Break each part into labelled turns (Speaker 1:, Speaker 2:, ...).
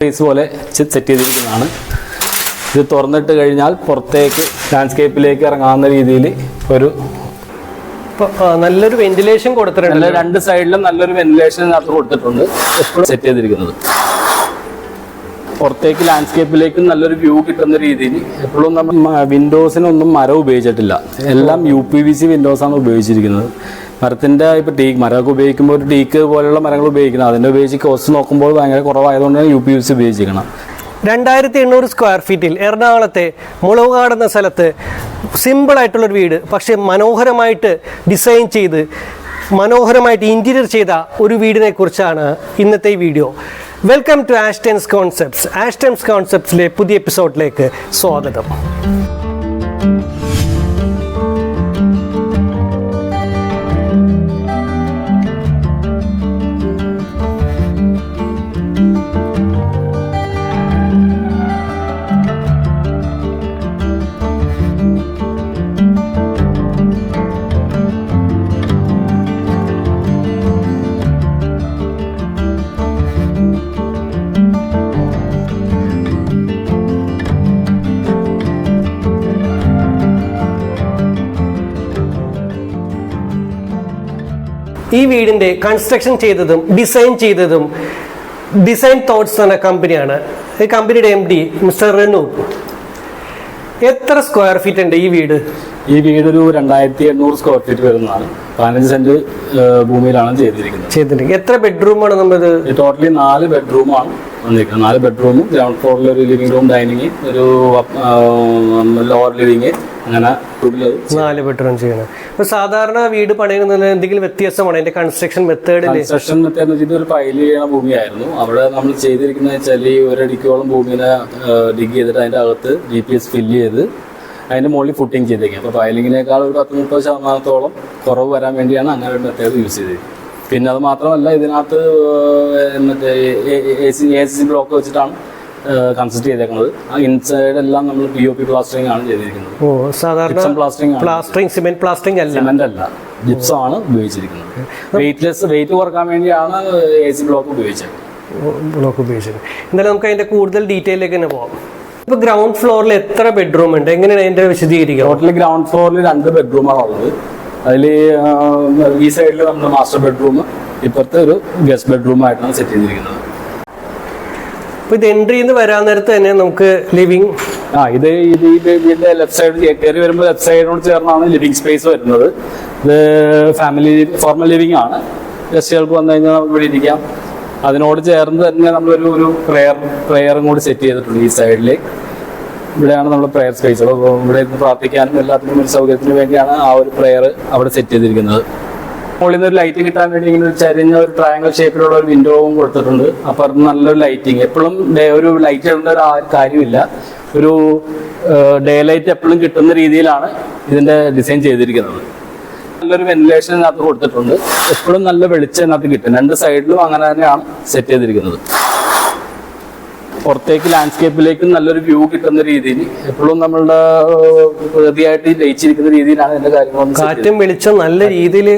Speaker 1: Space പോലെ set ചെയ്തിരിക്കുന്നതാണ്. ഇത് തുറന്നിട്ട് കഴിഞ്ഞാൽ പുറത്തേക്ക് ലാൻഡ്സ്കേപ്പിലേക്ക് ഇറങ്ങാവുന്ന രീതിയിൽ ഒരു
Speaker 2: നല്ലൊരു വെന്റിലേഷൻ കൊടുത്തിട്ടുണ്ട്.
Speaker 1: രണ്ട് സൈഡിലും നല്ലൊരു വെന്റിലേഷൻ അതിനകത്ത് കൊടുത്തിട്ടുണ്ട്. സെറ്റ് ചെയ്തിരിക്കുന്നത്. പുറത്തേക്ക് ലാൻഡ്സ്കേപ്പിലേക്ക് നല്ലൊരു വ്യൂ കിട്ടുന്ന രീതിയിൽ എപ്പോഴും നമ്മൾ വിൻഡോസിനൊന്നും മരം ഉപയോഗിച്ചിട്ടില്ല. എല്ലാം യു പി വി സി വിൻഡോസാണ് ഉപയോഗിച്ചിരിക്കുന്നത്. മരത്തിന്റെ ഇപ്പോൾ ടീക്ക് മരമൊക്കെ ഉപയോഗിക്കുമ്പോൾ ഒരു ടീക്ക് പോലെയുള്ള മരങ്ങൾ ഉപയോഗിക്കുന്നത് അതിന്റെ ഉപയോഗിച്ച് കോസ്റ്റ് നോക്കുമ്പോൾ ഭയങ്കര കുറവായതുകൊണ്ടാണ് യു പി വി സി ഉപയോഗിച്ചിരിക്കണം
Speaker 2: രണ്ടായിരത്തി എണ്ണൂറ് സ്ക്വയർ ഫീറ്റിൽ എറണാകുളത്തെ മുളവുകാട് എന്ന സ്ഥലത്ത് സിമ്പിളായിട്ടുള്ളൊരു വീട് പക്ഷെ മനോഹരമായിട്ട് ഡിസൈൻ ചെയ്ത് മനോഹരമായിട്ട് ഇന്റീരിയർ ചെയ്ത ഒരു വീടിനെ കുറിച്ചാണ് ഇന്നത്തെ video welcome to Astons concepts Astons കോൺസെപ്റ്റ്സിലെ പുതിയ എപ്പിസോഡിലേക്ക് സ്വാഗതം. ഈ വീടിന്റെ കൺസ്ട്രക്ഷൻ ചെയ്തതും ഡിസൈൻ ചെയ്തതും ഡിസൈൻ തോട്ട്സ് എന്ന കമ്പനിയാണ് ഈ കമ്പനിയുടെ എം ഡി മിസ്റ്റർ റെനു എത്ര സ്ക്വയർ ഫീറ്റ് ഉണ്ട് ഈ വീട്?
Speaker 1: ഈ വീട് ഒരു രണ്ടായിരത്തി എണ്ണൂറ് സ്ക്വയർ ഫീറ്റ് വരുന്നതാണ്. പതിനഞ്ച് സെന്റ് ഭൂമിയിലാണ് ചെയ്തിരിക്കുന്നത്.
Speaker 2: ചെയ്തിട്ടുണ്ട് എത്ര ബെഡ്റൂമാണ് നമ്മളത്?
Speaker 1: ടോട്ടലി നാല് ബെഡ്റൂമാണ് വന്നിരിക്കുന്നത്. നാല് ബെഡ്റൂമും ഗ്രൗണ്ട് ഫ്ലോറിൽ ഒരു ലിവിംഗ് റൂം ഡൈനിങ് ഒരു ലോവർ ലിവിങ് അങ്ങനെ
Speaker 2: നാല് ബെഡ്റൂം ചെയ്യണം. അപ്പൊ സാധാരണ വീട് പണിയുന്നതിന് എന്തെങ്കിലും വ്യത്യാസമാണ്? അതിന്റെ കൺസ്ട്രക്ഷൻ മെത്തേഡ്
Speaker 1: കൺസ്ട്രക്ഷൻ മെത്തേഡ് ഒരു പൈൽ ചെയ്യണ ഭൂമിയായിരുന്നു. അവിടെ നമ്മൾ ചെയ്തിരിക്കുന്നത് വെച്ചാൽ ഈ ഒരടിക്കോളം ഭൂമിനെ ഡിഗ് ചെയ്തിട്ട് അതിന്റെ അകത്ത് ജി പി എസ് ഫില്ല് ചെയ്ത് അതിന്റെ മുകളിൽ ഫുട്ടിങ് ചെയ്തേക്കും അപ്പോൾ പൈലിങ്ങിനേക്കാൾ ഒരു പത്ത് മുപ്പത് ശതമാനത്തോളം കുറവ് വരാൻ വേണ്ടിയാണ് അങ്ങനെ ഒരു മെത്തേഡ് യൂസ് ചെയ്തത്. പിന്നെ അത് മാത്രമല്ല ഇതിനകത്ത് മറ്റേ എ സി ബ്ലോക്ക് വെച്ചിട്ടാണ് കൺസിസ്റ്റ് ചെയ്തേക്കുന്നത്. ഇൻസൈഡ് എല്ലാം നമ്മൾ പി ഒ പി പ്ലാസ്റ്ററിംഗ് ആണ് ചെയ്തിരിക്കുന്നത്.
Speaker 2: ഓ സാധാരണ
Speaker 1: പ്ലാസ്റ്ററിംഗ് ആണ്.
Speaker 2: സിമെന്റ് പ്ലാസ്റ്ററിംഗ് അല്ല.
Speaker 1: സിമെന്റ് അല്ല. ജിപ്സം ആണ് ഉപയോഗിച്ചിരിക്കുന്നത്. വെയിറ്റ്ലെസ് വെയിറ്റ് കുറയ്ക്കാൻ വേണ്ടിയാണ് എ സി ബ്ലോക്ക് ഉപയോഗിച്ചത്.
Speaker 2: ബ്ലോക്ക് ഉപയോഗിച്ചത്. എന്തായാലും നമുക്ക് അതിന്റെ കൂടുതൽ ഡീറ്റെയിലേക്ക് തന്നെ പോവാം. ഇപ്പൊ ഗ്രൗണ്ട് ഫ്ലോറിൽ എത്ര ബെഡ്റൂം ഉണ്ട്? എങ്ങനെയാണ് അതിന്റെ വിശദീകരിക്കുക?
Speaker 1: ടോട്ടലി ഗ്രൗണ്ട് ഫ്ലോറിൽ രണ്ട് ബെഡ്റൂമാണ് ഉള്ളത്. അതിൽ ഈ സൈഡിൽ നമ്മുടെ മാസ്റ്റർ ബെഡ്റൂം ഇപ്പുറത്തെ ഒരു ഗസ്റ്റ് ബെഡ്റൂമായിട്ടാണ് സെറ്റ് ചെയ്തിരിക്കുന്നത്.
Speaker 2: അപ്പൊ ഇത് എൻട്രി എന്ന് വരാൻ നേരത്ത് തന്നെ നമുക്ക് ലിവിങ്
Speaker 1: ആ ഇത് ഇത് ഈ വീടിന്റെ ലെഫ്റ്റ് സൈഡ് കയറി വരുമ്പോൾ ലെഫ്റ്റ് സൈഡിനോട് ചേർന്നാണ് ലിവിങ് സ്പേസ് വരുന്നത്. ഇത് ഫാമിലി ഫോർമൽ ലിവിങ് ആണ്. ഗസ്റ്റുകൾക്ക് വന്നു കഴിഞ്ഞാൽ നമുക്ക് ഇവിടെ ഇരിക്കാം. അതിനോട് ചേർന്ന് തന്നെ നമ്മളൊരു ഒരു പ്രെയർ പ്രെയറും കൂടി സെറ്റ് ചെയ്തിട്ടുണ്ട് ഈ സൈഡിൽ ഇവിടെയാണ് നമ്മൾ പ്രെയർ സ്പേസ് ഇവിടെ ഇരുന്ന് പ്രാർത്ഥിക്കാനും എല്ലാത്തിനും ഒരു സൗകര്യത്തിന് വേണ്ടിയാണ് ആ ഒരു പ്രെയർ അവിടെ സെറ്റ് ചെയ്തിരിക്കുന്നത്. മുകളിൽ നിന്ന് ഒരു ലൈറ്റ് കിട്ടാൻ വേണ്ടി ഇങ്ങനെ ഒരു ചരിഞ്ഞ ഒരു ട്രയാങ്കിൾ ഷേപ്പിലുള്ള ഒരു വിൻഡോവും കൊടുത്തിട്ടുണ്ട്. അപ്പൊ അത് നല്ലൊരു ലൈറ്റിങ് എപ്പോഴും ഒരു ലൈറ്റ് ഇടേണ്ട ഒരു കാര്യമില്ല. ഒരു ഡേ ലൈറ്റ് എപ്പോഴും കിട്ടുന്ന രീതിയിലാണ് ഇതിന്റെ ഡിസൈൻ ചെയ്തിരിക്കുന്നത്. നല്ലൊരു വെന്റിലേഷൻ ഇതിനകത്ത് കൊടുത്തിട്ടുണ്ട്. എപ്പോഴും നല്ല വെളിച്ചം ഇതിനകത്ത് കിട്ടും. രണ്ട് സൈഡിലും അങ്ങനെ തന്നെയാണ് സെറ്റ് ചെയ്തിരിക്കുന്നത്. പുറത്തേക്ക് ലാൻഡ്സ്കേപ്പിലേക്ക് നല്ലൊരു വ്യൂ കിട്ടുന്ന രീതിയിൽ എപ്പോഴും നമ്മളുടെ പ്രകൃതിയായിട്ട് ലയിച്ചിരിക്കുന്ന രീതിയിലാണ് എന്റെ കാര്യങ്ങൾ
Speaker 2: കാറ്റും വെളിച്ചം നല്ല രീതിയിൽ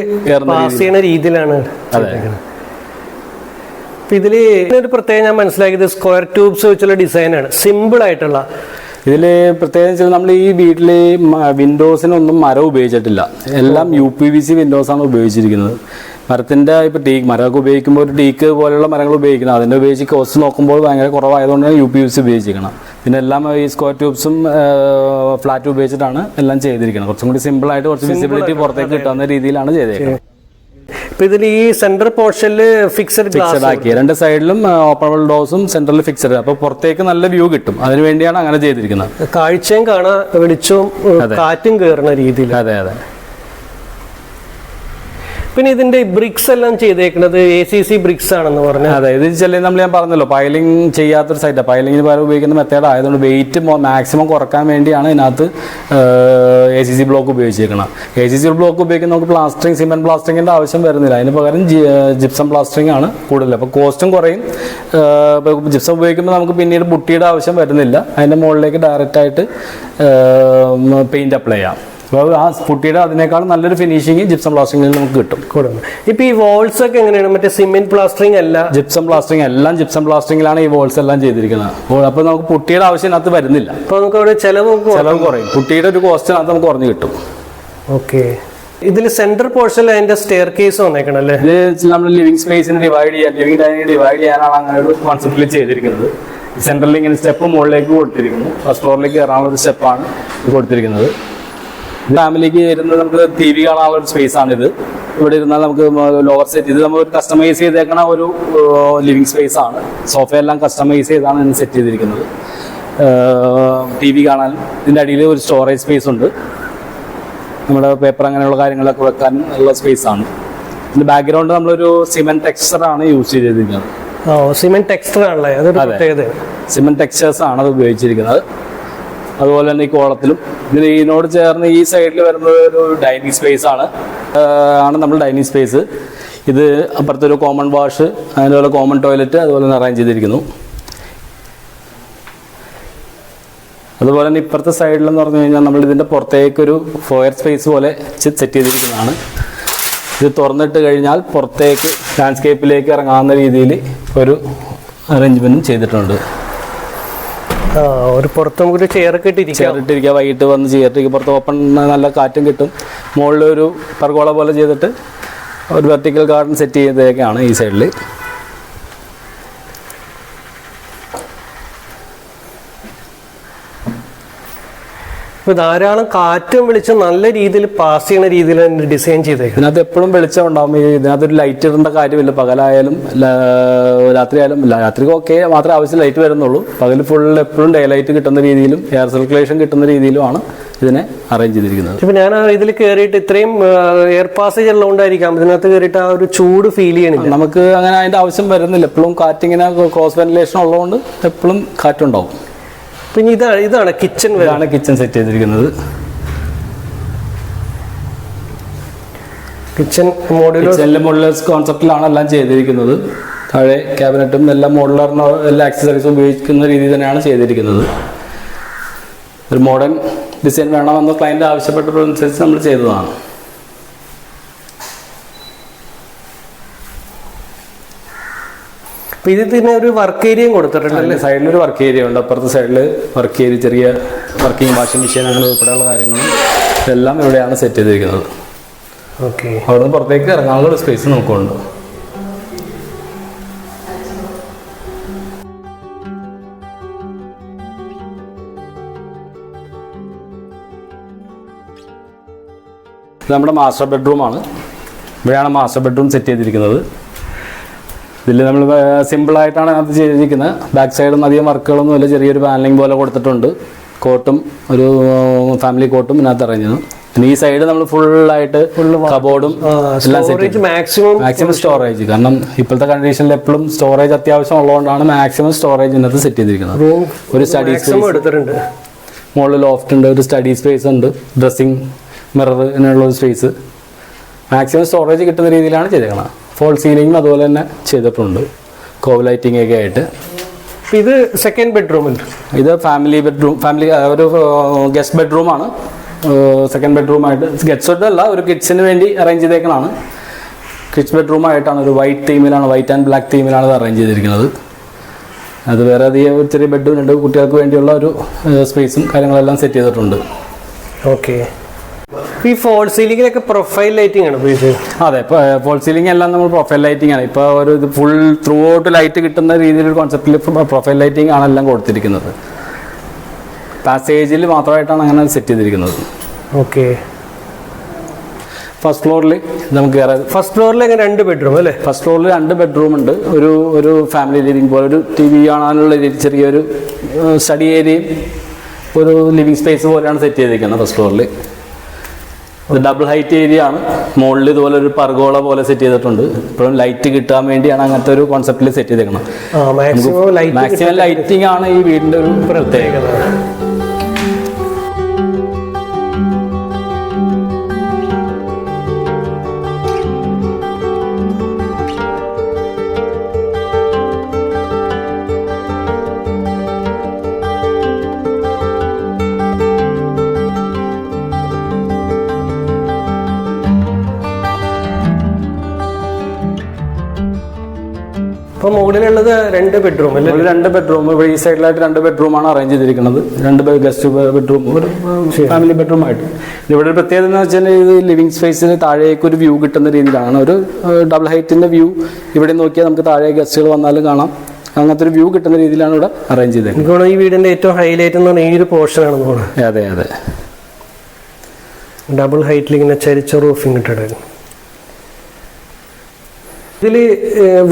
Speaker 2: പാസ് ചെയ്യുന്ന രീതിയിലാണ് ഇതിൽ ഒരു പ്രത്യേകം ഞാൻ മനസ്സിലാക്കിയത് സ്ക്വയർ ട്യൂബ്സ് വെച്ചുള്ള ഡിസൈനാണ് സിമ്പിൾ ആയിട്ടുള്ള.
Speaker 1: ഇതിൽ പ്രത്യേകിച്ച് നമ്മൾ ഈ വീട്ടിൽ വിൻഡോസിനൊന്നും മരം ഉപയോഗിച്ചിട്ടില്ല. എല്ലാം യു പി വി സി വിൻഡോസാണ് ഉപയോഗിച്ചിരിക്കുന്നത്. മരത്തിന്റെ ഇപ്പോൾ ടീക്ക് മരമൊക്കെ ഉപയോഗിക്കുമ്പോൾ ഒരു ടീക്ക് പോലെയുള്ള മരങ്ങൾ ഉപയോഗിക്കുന്നത്. അതിന്റെ ഉപയോഗിച്ച് കോസ്റ്റ് നോക്കുമ്പോൾ ഭയങ്കര കുറവായതുകൊണ്ടാണ് യു പി യു സി ഉപയോഗിച്ചിരിക്കണം. പിന്നെ എല്ലാം ഈ സ്ക്വയർ ട്യൂബ്സും ഫ്ലാറ്റ് ഉപയോഗിച്ചിട്ടാണ് എല്ലാം ചെയ്തിരിക്കുന്നത്. കുറച്ചും കൂടി സിമ്പിളായിട്ട് കുറച്ച് വിസിബിലിറ്റി പുറത്തേക്ക് കിട്ടുന്ന രീതിയിലാണ് ചെയ്തേക്കുന്നത്.
Speaker 2: ഇപ്പൊ ഇതിൽ ഈ സെന്റർ പോർഷനിൽ ഫിക്സഡ്
Speaker 1: ഫിക്സഡ് ആക്കി. രണ്ട് സൈഡിലും ഓപ്പണബിൾ ഡോസും സെന്ററിൽ ഫിക്സഡ് അപ്പൊ പുറത്തേക്ക് നല്ല വ്യൂ കിട്ടും. അതിനുവേണ്ടിയാണ് അങ്ങനെ ചെയ്തിരിക്കുന്നത്.
Speaker 2: കാഴ്ചയും കാണാൻ വെളിച്ചവും കാറ്റും കയറുന്ന രീതിയിൽ
Speaker 1: അതെ അതെ.
Speaker 2: പിന്നെ ഇതിന്റെ ബ്രിക്സ് എല്ലാം ചെയ്തേക്കുന്നത് എ സി സി ബ്രിക്സ് ആണെന്ന് പറഞ്ഞു.
Speaker 1: അതെ ഇത് ചില നമ്മൾ ഞാൻ പറഞ്ഞല്ലോ പൈലിംഗ് ചെയ്യാത്തൊരു സൈറ്റാണ് പൈലിംഗിന് പകരം ഉപയോഗിക്കുന്ന മെത്തേഡ് ആയതുകൊണ്ട് വെയിറ്റ് മാക്സിമം കുറയ്ക്കാൻ വേണ്ടിയാണ് ഇതിനകത്ത് എ സി സി ബ്ലോക്ക് ഉപയോഗിച്ചിരിക്കുന്നത് എ സി സി ബ്ലോക്ക് ഉപയോഗിക്കുന്ന നമുക്ക് പ്ലാസ്റ്ററിങ് സിമെന്റ് പ്ലാസ്റ്ററിങ്ങിന്റെ ആവശ്യം വരുന്നില്ല. അതിന് പകരം ജിപ്സം പ്ലാസ്റ്ററിങ് ആണ് കൂടുതൽ അപ്പോൾ കോസ്റ്റും കുറയും. ജിപ്സം ഉപയോഗിക്കുമ്പോൾ നമുക്ക് പിന്നീട് ബുട്ടിയുടെ ആവശ്യം വരുന്നില്ല. അതിന്റെ മുകളിലേക്ക് ഡയറക്റ്റ് ആയിട്ട് പെയിന്റ് അപ്ലൈ ചെയ്യാം. അപ്പോൾ ആ പുട്ടിയുടെ അതിനേക്കാളും നല്ലൊരു ഫിനിഷിങ് ജിപ്സം പ്ലാസ്റ്ററിംഗിൽ നമുക്ക് കിട്ടും.
Speaker 2: കൊടുക്കും. ഇപ്പൊ ഈ വോൾസ് ഒക്കെ എങ്ങനെയാണ്? മറ്റേ സിമെന്റ് പ്ലാസ്റ്ററിംഗ് അല്ല.
Speaker 1: ജിപ്സം പ്ലാസ്റ്ററിംഗ് എല്ലാം ജിപ്സം പ്ലാസ്റ്ററിംഗിലാണ് ഈ വോൾസ് എല്ലാം ചെയ്തിരിക്കുന്നത്. അപ്പോൾ അപ്പോൾ നമുക്ക് പുട്ടിയുടെ ആവശ്യം വരുന്നില്ല.
Speaker 2: അപ്പോൾ നമുക്ക് അവിടെ ചെലവ്
Speaker 1: ചിലവ് കുറയും. പുട്ടിയുടെ ഒരു കോസ്റ്റ് കോസ്റ്റിനകത്ത് നമുക്ക് കുറഞ്ഞു കിട്ടും.
Speaker 2: ഓക്കെ. ഇതിൽ സെന്റർ പോർഷനിൽ അതിന്റെ സ്റ്റെയർ കേസ് വന്നേക്കണം അല്ലേ?
Speaker 1: ഇത് നമ്മൾ ലിവിംഗ് സ്പേസിന് ഡിവൈഡ് ചെയ്യാൻ ലിവിംഗ് ഡൈനിങ് ഡിവൈഡ് ചെയ്യാനാണ് അങ്ങനെ ഒരു കോൺസെപ്റ്റിൽ ചെയ്തിരിക്കുന്നത്. സെന്ററിൽ ഇങ്ങനെ സ്റ്റെപ്പ് മുകളിലേക്ക് കൊടുത്തിരിക്കുന്നു. ഫസ്റ്റ് ഫ്ലോറിലേക്ക് കയറാനുള്ള ഒരു സ്റ്റെപ്പാണ് കൊടുത്തിരിക്കുന്നത്. ഫാമിലിക്ക് ഇരുന്ന് നമുക്ക് ടി വി കാണാനുള്ള ഒരു സ്പേസ് ആണിത്. ഇവിടെ ഇരുന്നാൽ നമുക്ക് ലോവർ സെറ്റ് ഇത് നമ്മൾ കസ്റ്റമൈസ് ചെയ്തേക്കണ ഒരു ലിവിങ് സ്പേസ് ആണ്. സോഫ എല്ലാം കസ്റ്റമൈസ് ചെയ്താണ് സെറ്റ് ചെയ്തിരിക്കുന്നത്. ടി വി കാണാൻ. ഇതിന്റെ അടിയിൽ ഒരു സ്റ്റോറേജ് സ്പേസ് ഉണ്ട്. നമ്മുടെ പേപ്പർ അങ്ങനെയുള്ള കാര്യങ്ങളൊക്കെ വെക്കാൻ ഉള്ള സ്പേസ് ആണ്. ഇതിന്റെ ബാക്ക്ഗ്രൗണ്ട് നമ്മളൊരു സിമെന്റ് ടെക്സ്ചർ ആണ് യൂസ് ചെയ്തിരിക്കുന്നത്.
Speaker 2: സിമെന്റ് ടെക്സ്റ്റർ ആണല്ലേ? അതൊരു
Speaker 1: സിമെന്റ് ടെക്സ്ചേഴ്സ് ആണ് അത് ഉപയോഗിച്ചിരിക്കുന്നത്. അതുപോലെ തന്നെ ഈ കോളത്തിലും. ഇതിന് ഇതിനോട് ചേർന്ന് ഈ സൈഡിൽ വരുന്നത് ഒരു ഡൈനിങ് സ്പേസ് ആണ്. ആണ് നമ്മൾ ഡൈനിങ് സ്പേസ് ഇത് അപ്പുറത്തൊരു കോമൺ വാഷ് അതുപോലെ കോമൺ ടോയ്ലറ്റ് അതുപോലെ തന്നെ അറേഞ്ച് ചെയ്തിരിക്കുന്നു. അതുപോലെ തന്നെ ഇപ്പുറത്തെ സൈഡിലെന്ന് പറഞ്ഞു കഴിഞ്ഞാൽ നമ്മൾ ഇതിന്റെ പുറത്തേക്കൊരു ഫോയർ സ്പേസ് പോലെ സെറ്റ് ചെയ്തിരിക്കുന്നതാണ്. ഇത് തുറന്നിട്ട് കഴിഞ്ഞാൽ പുറത്തേക്ക് ലാൻഡ്സ്കേപ്പിലേക്ക് ഇറങ്ങാവുന്ന രീതിയിൽ ഒരു അറേഞ്ച്മെന്റും ചെയ്തിട്ടുണ്ട്.
Speaker 2: ഒരു പുറത്ത് നമുക്കൊരു ചെയർ ഒക്കെ ഇട്ടിരിക്കാം.
Speaker 1: വൈകിട്ട് വന്ന് ചേർട്ടിരിക്കുക പുറത്ത് ഓപ്പൺ നല്ല കാറ്റും കിട്ടും. മുകളിൽ ഒരു പർഗോള പോലെ ചെയ്തിട്ട് ഒരു വെർട്ടിക്കൽ ഗാർഡൻ സെറ്റ് ചെയ്തതൊക്കെയാണ് ഈ സൈഡിൽ
Speaker 2: ഇപ്പൊ ധാരാളം കാറ്റും വെളിച്ചം നല്ല രീതിയിൽ പാസ് ചെയ്യുന്ന രീതിയിൽ ഡിസൈൻ ചെയ്തേക്കും
Speaker 1: ഇതിനകത്ത് എപ്പോഴും വെളിച്ചം ഉണ്ടാവും. ഈ ഇതിനകത്തൊരു ലൈറ്റ് ഇടേണ്ട കാര്യമില്ല. പകലായാലും രാത്രി രാത്രിയായാലും രാത്രി ഓക്കെ മാത്രമേ ആവശ്യം ലൈറ്റ് വരുന്നുള്ളൂ. പകൽ ഫുൾ എപ്പോഴും ഡേ ലൈറ്റ് കിട്ടുന്ന രീതിയിലും എയർ സർക്കുലേഷൻ കിട്ടുന്ന രീതിയിലുമാണ് ഇതിനെ അറേഞ്ച് ചെയ്തിരിക്കുന്നത്.
Speaker 2: ഇപ്പൊ ഞാൻ ഇതിൽ കയറിയിട്ട് ഇത്രയും എയർ പാസേജ് ഉള്ളതുകൊണ്ടായിരിക്കാം ഇതിനകത്ത് കയറിയിട്ട് ആ ഒരു ചൂട് ഫീൽ ചെയ്യണില്ല.
Speaker 1: നമുക്ക് അങ്ങനെ അതിന്റെ ആവശ്യം വരുന്നില്ല. എപ്പോഴും കാറ്റിങ്ങനെ ക്രോസ് വെന്റിലേഷൻ ഉള്ളതുകൊണ്ട് എപ്പോഴും കാറ്റുണ്ടാവും.
Speaker 2: പിന്നെ ഇതാണ് ഇതാണ് കിച്ചൺ
Speaker 1: ഇതാണ് കിച്ചൺ സെറ്റ് ചെയ്തിരിക്കുന്നത്.
Speaker 2: കിച്ചൺ മോഡുലർ
Speaker 1: കോൺസെപ്റ്റിലാണ് എല്ലാം ചെയ്തിരിക്കുന്നത്. താഴെ ക്യാബിനറ്റും എല്ലാം മോഡുലറിനോ എല്ലാ ആക്സസറീസും ഉപയോഗിക്കുന്ന രീതിയിൽ തന്നെയാണ് ചെയ്തിരിക്കുന്നത്. ഒരു മോഡേൺ ഡിസൈൻ വേണമെന്ന് ക്ലയന്റ് ആവശ്യപ്പെട്ടതനുസരിച്ച് നമ്മൾ ചെയ്തതാണ്.
Speaker 2: അപ്പൊ ഇത് തന്നെ ഒരു വർക്ക് ഏരിയയും കൊടുത്തിട്ടുണ്ട്
Speaker 1: അല്ലെ? സൈഡിൽ ഒരു വർക്ക് ഏരിയ ഉണ്ട്. അപ്പുറത്തെ സൈഡിൽ വർക്ക് ഏരിയ ചെറിയ വർക്കിംഗ് വാഷിംഗ് മെഷീൻ അങ്ങനെ ഉൾപ്പെടെയുള്ള കാര്യങ്ങളും ഇതെല്ലാം ഇവിടെയാണ് സെറ്റ് ചെയ്തിരിക്കുന്നത്.
Speaker 2: ഓക്കെ
Speaker 1: നിന്ന് പുറത്തേക്ക് ഇറങ്ങാനുള്ള സ്പേസ് നമുക്കുണ്ട് നമ്മുടെ മാസ്റ്റർ ബെഡ്റൂമാണ് ഇവിടെയാണ് മാസ്റ്റർ ബെഡ്റൂം സെറ്റ് ചെയ്തിരിക്കുന്നത്. ഇതിൽ നമ്മൾ സിമ്പിളായിട്ടാണ് അത് ചെയ്തിരിക്കുന്നത് ബാക്ക് സൈഡും അധികം വർക്കുകളൊന്നും ഇല്ല. ചെറിയൊരു പാനലിംഗ് പോലെ കൊടുത്തിട്ടുണ്ട്. കോട്ടും ഒരു ഫാമിലി കോട്ടും ഇതിനകത്ത് ഇറങ്ങിയത്. പിന്നെ ഈ സൈഡ് നമ്മൾ ഫുള്ളായിട്ട് കബോർഡും എല്ലാം സെറ്റ്
Speaker 2: മാക്സിമം
Speaker 1: മാക്സിമം സ്റ്റോറേജ് കാരണം ഇപ്പോഴത്തെ കണ്ടീഷനിൽ എപ്പോഴും സ്റ്റോറേജ് അത്യാവശ്യം ഉള്ളതുകൊണ്ടാണ് മാക്സിമം സ്റ്റോറേജ് ഇതിനകത്ത് സെറ്റ് ചെയ്തിരിക്കുന്നത്. ഒരു സ്റ്റഡി സ്പേസ്
Speaker 2: എടുത്തിട്ടുണ്ട്.
Speaker 1: മുകളിൽ ലോഫ്റ്റ് ഉണ്ട് ഒരു സ്റ്റഡി സ്പേസ് ഉണ്ട്. ഡ്രസ്സിങ് മിറർ അങ്ങനെയുള്ള ഒരു സ്പേസ് മാക്സിമം സ്റ്റോറേജ് കിട്ടുന്ന രീതിയിലാണ് ചെയ്തേക്കണം ഫോൾ സീലിംഗും അതുപോലെ തന്നെ ചെയ്തിട്ടുണ്ട്. കോവ് ലൈറ്റിംഗ് ഒക്കെ ആയിട്ട്.
Speaker 2: ഇത് സെക്കൻഡ് ബെഡ്റൂമിൽ
Speaker 1: ഇത് ഫാമിലി ബെഡ്റൂം ഫാമിലി ഒരു ഗസ്റ്റ് ബെഡ്റൂമാണ് സെക്കൻഡ് ബെഡ്റൂമായിട്ട് ഗസ്റ്റ് അല്ല ഒരു കിഡ്സിന് വേണ്ടി അറേഞ്ച് ചെയ്തേക്കണാണ് കിഡ്സ് ബെഡ്റൂമായിട്ടാണ് ഒരു വൈറ്റ് തീമിലാണ് വൈറ്റ് ആൻഡ് ബ്ലാക്ക് തീമിലാണ് ഇത് അറേഞ്ച് ചെയ്തിരിക്കുന്നത്. അത് വേറെ അധികം ഒരു ചെറിയ ബെഡും രണ്ട് കുട്ടികൾക്ക് വേണ്ടിയുള്ള ഒരു സ്പേസും കാര്യങ്ങളെല്ലാം സെറ്റ് ചെയ്തിട്ടുണ്ട്.
Speaker 2: ഓക്കെ ഈ ഫോൾ സീലിംഗിലൊക്കെ പ്രൊഫൈൽ ലൈറ്റിംഗ് ആണ് ഉപയോഗിച്ചത്.
Speaker 1: അതെ ഫോൾ സീലിംഗ് എല്ലാം നമ്മൾ പ്രൊഫൈൽ ലൈറ്റിംഗ് ആണ്. ഇപ്പോൾ ഒരു ഫുൾ ത്രൂ ഔട്ട് ലൈറ്റ് കിട്ടുന്ന രീതിയിലൊരു കോൺസെപ്റ്റിൽ പ്രൊഫൈൽ ലൈറ്റിംഗ് ആണ് എല്ലാം കൊടുത്തിരിക്കുന്നത്. പാസേജിൽ മാത്രമായിട്ടാണ് അങ്ങനെ സെറ്റ് ചെയ്തിരിക്കുന്നത്.
Speaker 2: ഓക്കെ
Speaker 1: ഫസ്റ്റ് ഫ്ലോറിൽ നമുക്ക് കയറാം
Speaker 2: ഫസ്റ്റ് ഫ്ലോറിൽ അങ്ങനെ രണ്ട് ബെഡ്റൂം അല്ലേ?
Speaker 1: ഫസ്റ്റ് ഫ്ലോറിൽ രണ്ട് ബെഡ്റൂം ഉണ്ട്. ഒരു ഒരു ഫാമിലി ലിവിംഗ് പോലെ ഒരു ടി വി കാണാനുള്ള ചെറിയൊരു സ്റ്റഡി ഏരിയയും ഒരു ലിവിംഗ് സ്പേസ് പോലെയാണ് സെറ്റ് ചെയ്തിരിക്കുന്നത് ഫസ്റ്റ് ഫ്ലോറിൽ ഡബിൾ ഹൈറ്റ് ഏരിയ ആണ് മുകളിൽ ഇതുപോലെ ഒരു പർഗോള പോലെ സെറ്റ് ചെയ്തിട്ടുണ്ട്. ഇപ്പോഴും ലൈറ്റ് കിട്ടാൻ വേണ്ടിയാണ് അങ്ങനത്തെ ഒരു കോൺസെപ്റ്റിൽ സെറ്റ് ചെയ്തേക്കണം
Speaker 2: ആ മാക്സിമം
Speaker 1: ലൈറ്റിംഗ് ആണ് ഈ വീടിന്റെ ഒരു പ്രത്യേകത.
Speaker 2: രണ്ട് ബെഡ്റൂം അല്ലേ?
Speaker 1: ഒരു രണ്ട് ബെഡ്റൂം ഇവിടെ ഈ സൈഡിലായിട്ട് രണ്ട് ബെഡ്റൂമാണ് അറേഞ്ച് ചെയ്തിരിക്കുന്നത്. രണ്ട് ഗസ്റ്റ് ബെഡ്റൂം ഒരു ഫാമിലി ബെഡ്റൂം ആയിട്ട്. ഇവിടെ ഒരു പ്രത്യേകത എന്ന് വെച്ചാൽ ഇത് ലിവിംഗ് സ്പേസിന് താഴേക്ക് ഒരു വ്യൂ കിട്ടുന്ന രീതിയിലാണ്. ഒരു ഡബിൾ ഹൈറ്റിന്റെ വ്യൂ ഇവിടെ നോക്കിയാൽ നമുക്ക് താഴെ ഗസ്റ്റുകൾ വന്നാലും കാണാം. അങ്ങനത്തെ ഒരു വ്യൂ കിട്ടുന്ന രീതിയിലാണ് ഇവിടെ അറേഞ്ച് ചെയ്തത്
Speaker 2: എനിക്ക് ഈ വീടിന്റെ ഏറ്റവും ഹൈലൈറ്റ് എന്ന് പറഞ്ഞാൽ ഈ ഒരു പോർഷൻ ആണ്
Speaker 1: അതെ അതെ.
Speaker 2: ഡബിൾ ഹൈറ്റിൽ ഇങ്ങനെ ചരിച്ച റൂഫിംഗ് ഇട്ടിട്ട് ഇതിൽ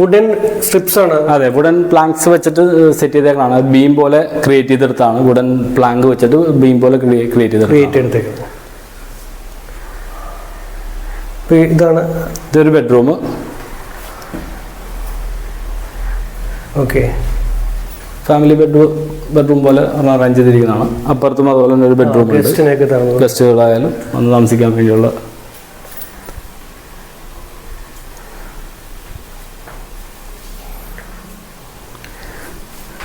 Speaker 2: വുഡൻ സ്ട്രിപ്സ് ആണ്.
Speaker 1: അതെ വുഡൻ പ്ലാങ്ക്സ് വെച്ചിട്ട് സെറ്റ് ചെയ്തേക്കാണ് ബീം പോലെ ക്രിയേറ്റ് ചെയ്തെടുത്താണ്. വുഡൻ പ്ലാങ്ക് വെച്ചിട്ട് ബീം പോലെ ക്രിയേറ്റ് ചെയ്ത്
Speaker 2: ക്രിയേറ്റ് എടുത്തേക്കുന്നത് ഇതാണ്.
Speaker 1: ഇതൊരു bedroom
Speaker 2: okay
Speaker 1: family bedroom bedroom പോലെ അറേഞ്ച് ചെയ്തിരിക്കുന്നതാണ്. അപ്പുറത്തും അതുപോലെ തന്നെ ഒരു ബെഡ്റൂം ഗസ്റ്റുകളായാലും വന്ന് താമസിക്കാൻ വേണ്ടിയുള്ള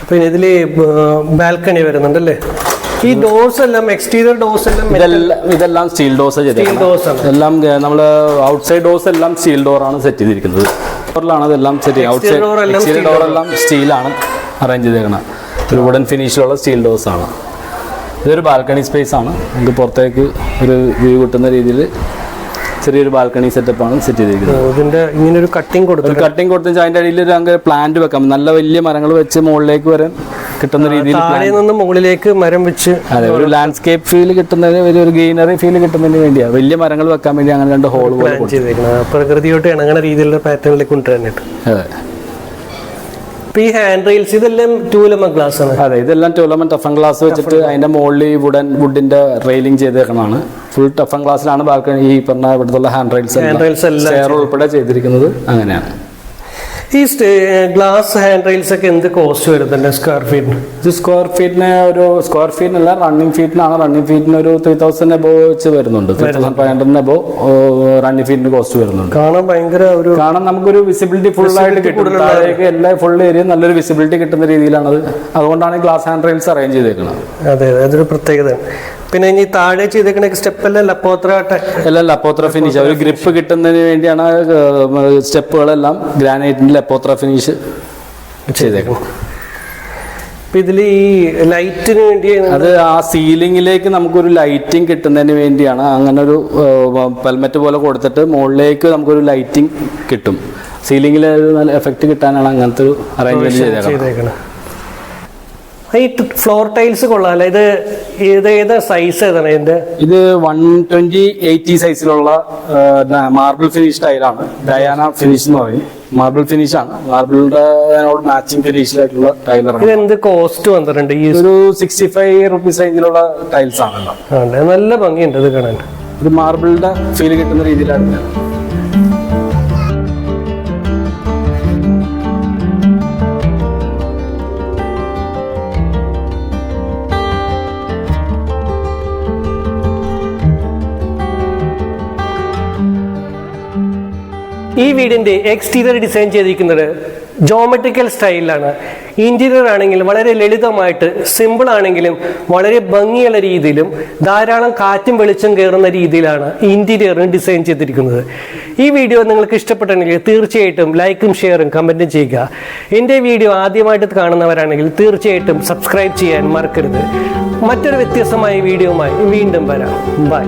Speaker 2: പിന്നെ ഇതിൽ ബാൽക്കണി വരുന്നുണ്ട് അല്ലേ ഈ ഡോർസ് എല്ലാം എക്സ്റ്റീരിയർ ഡോർസ് എല്ലാം
Speaker 1: ഇതെല്ലാം ഇതെല്ലാം സ്റ്റീൽ ഡോസ്
Speaker 2: സ്റ്റീൽ ഡോസ് ആണ്.
Speaker 1: എല്ലാം നമ്മൾ ഔട്ട്സൈഡ് ഡോസ് എല്ലാം സ്റ്റീൽ ഡോറാണ് സെറ്റ് ചെയ്തിരിക്കുന്നത്. ഡോറിലാണ് അതെല്ലാം സെറ്റ് ഔട്ട്സൈഡ് എക്സ്റ്റീരിയർ ഡോർ എല്ലാം സ്റ്റീലാണ് അറേഞ്ച് ചെയ്തേക്കുന്നത് ഒരു വുഡൻ ഫിനിഷിലുള്ള സ്റ്റീൽ ഡോസ് ആണ്. ഇതൊരു ബാൽക്കണി സ്പേസ് ആണ്. നമുക്ക് പുറത്തേക്ക് ഒരു വ്യൂ കിട്ടുന്ന രീതിയിൽ ചെറിയൊരു ബാൽക്കണി സെറ്റപ്പാണ് സെറ്റ് ചെയ്തിരിക്കുന്നത്.
Speaker 2: ഇതിന്റെ ഇങ്ങനെ ഒരു കട്ടിംഗ് കൊടുത്തു
Speaker 1: കട്ടിംഗ് കൊടുത്ത് അതിന്റെ അടിയിൽ ഒരു അങ്ങനെ പ്ലാന്റ് വെക്കാം. നല്ല വലിയ മരങ്ങൾ വെച്ച് മുകളിലേക്ക് വരാൻ കിട്ടുന്ന രീതിയിൽ
Speaker 2: താഴെ നിന്ന് മുകളിലേക്ക് മരം വെച്ച്
Speaker 1: അതെ ഒരു ലാൻഡ്സ്കേപ്പ് ഫീൽ കിട്ടുന്നതിന് ഒരു ഗ്രീനറി ഫീൽ കിട്ടുന്നതിന് വേണ്ടിയാ. വലിയ മരങ്ങൾ വെക്കാൻ വേണ്ടി അങ്ങനെ രണ്ട് ഹോൾ പോലെ
Speaker 2: പ്രകൃതിയോട്ട് ഇണങ്ങുന്ന രീതിയിലുള്ള പാറ്റേണിലേക്ക് കൊണ്ടുവരാനായിട്ട്.
Speaker 1: അതെ.
Speaker 2: അപ്പൊ ഈ ഹാൻഡ് റെയിൽസ് ഇതെല്ലാം ടൂലമ ഗ്ലാസ് ആണ്.
Speaker 1: അതെ ഇതെല്ലാം ടോലമൻ ടഫൻ ഗ്ലാസ് വെച്ചിട്ട് അതിന്റെ മുകളിൽ വുഡൻ വുഡിന്റെ റെയിലിംഗ് ചെയ്തേക്കണതാണ്. ഫുൾ ടഫൻ ഗ്ലാസ്സിലാണ് ബാൽക്കണി ഈ പറഞ്ഞ ഇവിടുത്തെ ഹാൻഡ് റെയിൽസ്
Speaker 2: ഹാൻഡ് റെയിൽസ് എല്ലാം
Speaker 1: ഉൾപ്പെടെ ചെയ്തിരിക്കുന്നത് അങ്ങനെയാണ്.
Speaker 2: ഈ ഗ്ലാസ് ഹാൻഡ് റെയിൽസ് ഒക്കെ എന്ത് കോസ്റ്റ് വരുന്നുണ്ട് സ്ക്വയർ ഫീറ്റിന്
Speaker 1: ഇത് സ്ക്വയർ ഫീറ്റിന് ഒരു സ്ക്വയർ ഫീറ്റിനല്ല റണ്ണിങ് ഫീറ്റിനാണ് റണ്ണിങ് ഫീറ്റിന് ഒരു ത്രീ തൗസൻഡ് എബോ വെച്ച് വരുന്നുണ്ട്. ത്രീ തൗസൻഡ് ഫൈവ് ഹൺഡ്രഡിന് എബോ റണ്ണിങ് ഫീറ്റിന് കോസ്റ്റ് വരുന്നുണ്ട്.
Speaker 2: കാണാൻ ഭയങ്കര ഒരു
Speaker 1: കാണാൻ നമുക്കൊരു വിസിബിലിറ്റി ഫുൾ ആയിട്ട് കിട്ടുന്നതിലേക്ക് എല്ലാ ഫുൾ ഏരിയ നല്ലൊരു വിസിബിലിറ്റി കിട്ടുന്ന രീതിയിലാണ് അത് അതുകൊണ്ടാണ് ഗ്ലാസ് ഹാൻഡ് റെയിൽസ് അറേഞ്ച് ചെയ്തേക്കുന്നത്
Speaker 2: അതെ അതെ അതൊരു പ്രത്യേകത. പിന്നെ ഇനി താഴെ ചെയ്തേക്കണ സ്റ്റെപ്പ് എല്ലാം ലപ്പോത്ര
Speaker 1: എല്ലാം ലപ്പോത്ര ഫിനിഷ് ഒരു ഗ്രിപ്പ് കിട്ടുന്നതിന് വേണ്ടിയാണ് സ്റ്റെപ്പുകളെല്ലാം ഗ്രാനൈറ്റിന്റെ ലപ്പോത്ര ഫിനിഷ്
Speaker 2: ചെയ്തേക്കണം ഇതിൽ ഈ ലൈറ്റിന് വേണ്ടി
Speaker 1: അത് ആ സീലിംഗിലേക്ക് നമുക്കൊരു ലൈറ്റിംഗ് കിട്ടുന്നതിന് വേണ്ടിയാണ്. അങ്ങനെ ഒരു പെൽമെറ്റ് പോലെ കൊടുത്തിട്ട് മുകളിലേക്ക് നമുക്കൊരു ലൈറ്റിംഗ് കിട്ടും. സീലിംഗിൽ നല്ല എഫക്റ്റ് കിട്ടാനാണ് അങ്ങനത്തെ ഒരു അറേഞ്ച്മെന്റ് ചെയ്തേക്കുന്നത്
Speaker 2: ഈ ഫ്ലോർ ടൈൽസ് കൊള്ളാല്ലേ ഇത് ഇത് ഏത് സൈസ് ഏതാണ് ഇതിന്റെ
Speaker 1: ഇത് വൺ ട്വന്റി എയ്റ്റി സൈസിലുള്ള മാർബിൾ ഫിനിഷ് ടൈലാണ് ഡയാന ഫിനിഷ് എന്ന് പറയും. മാർബിൾ ഫിനിഷ് ആണ്. മാർബിളിന്റെ മാച്ചിങ് ഫിനിഷിലായിട്ടുള്ള ടൈലറാണ്
Speaker 2: ഇത് എന്ത് കോസ്റ്റ് വന്നിട്ടുണ്ട് ഈ
Speaker 1: ഒരു സിക്സ്റ്റി ഫൈവ് റുപ്പീസ് റേഞ്ചിലുള്ള ടൈൽസ് ആണല്ലോ.
Speaker 2: ആണ് നല്ല ഭംഗിയുണ്ട് ഇത് കാണാൻ.
Speaker 1: ഇത് മാർബിളിന്റെ ഫീൽ കിട്ടുന്ന രീതിയിലാണ്.
Speaker 2: ഈ വീടിന്റെ എക്സ്റ്റീരിയർ ഡിസൈൻ ചെയ്തിരിക്കുന്നത് ജോമെട്രിക്കൽ സ്റ്റൈലിലാണ് ഇന്റീരിയർ ആണെങ്കിൽ വളരെ ലളിതമായിട്ട് സിമ്പിൾ ആണെങ്കിലും വളരെ ഭംഗിയുള്ള രീതിയിലും ധാരാളം കാറ്റും വെളിച്ചം കയറുന്ന രീതിയിലാണ് ഇന്റീരിയറിന് ഡിസൈൻ ചെയ്തിരിക്കുന്നത്. ഈ വീഡിയോ നിങ്ങൾക്ക് ഇഷ്ടപ്പെട്ടെങ്കിൽ തീർച്ചയായിട്ടും ലൈക്കും ഷെയറും കമന്റും ചെയ്യുക. എന്റെ വീഡിയോ ആദ്യമായിട്ട് കാണുന്നവരാണെങ്കിൽ തീർച്ചയായിട്ടും സബ്സ്ക്രൈബ് ചെയ്യാൻ മറക്കരുത്. മറ്റൊരു വ്യത്യസ്തമായ വീഡിയോയുമായി വീണ്ടും വരാം. ബൈ